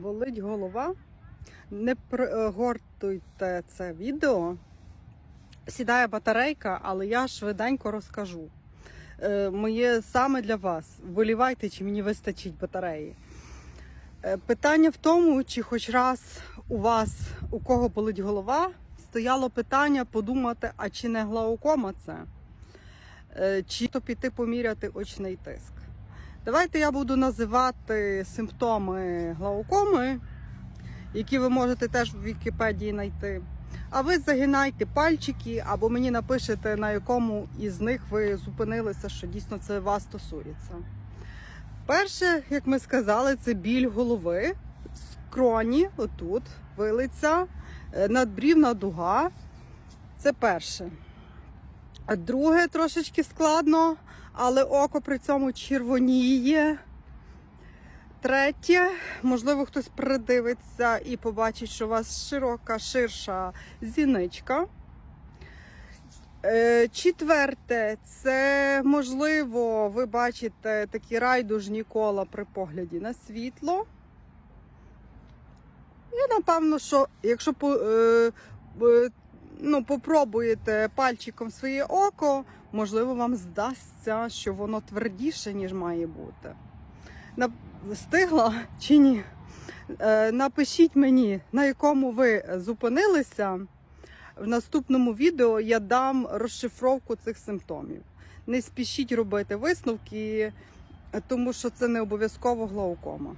Болить голова. Не пригортуйте це відео. Сідає батарейка, але я швиденько розкажу. Е, Моє саме для вас. Вболівайте, чи мені вистачить батареї. Е, Питання в тому, чи хоч раз у вас, у кого болить голова, стояло питання подумати, а чи не глаукома це? Е, Чи то піти поміряти очний тиск. Давайте я буду називати симптоми глаукоми, які ви можете теж в Вікіпедії знайти. А ви загинайте пальчики або мені напишете, на якому із них ви зупинилися, що дійсно це вас стосується. Перше, як ми сказали, це біль голови, скроні, отут, вилиця, е, надбрівна дуга. Це перше. Друге трошечки складно, але око при цьому червоніє. Третє, можливо, хтось придивиться і побачить, що у вас широка, ширша зіничка. Е, Четверте, це можливо, ви бачите такі райдужні кола при погляді на світло. І напевно, що якщо е, е, ну, попробуєте пальчиком своє око, можливо, вам здасться, що воно твердіше, ніж має бути. Встигла чи ні? Е, Напишіть мені, на якому ви зупинилися. В наступному відео я дам розшифровку цих симптомів. Не спішіть робити висновки, тому що це не обов'язково глаукома.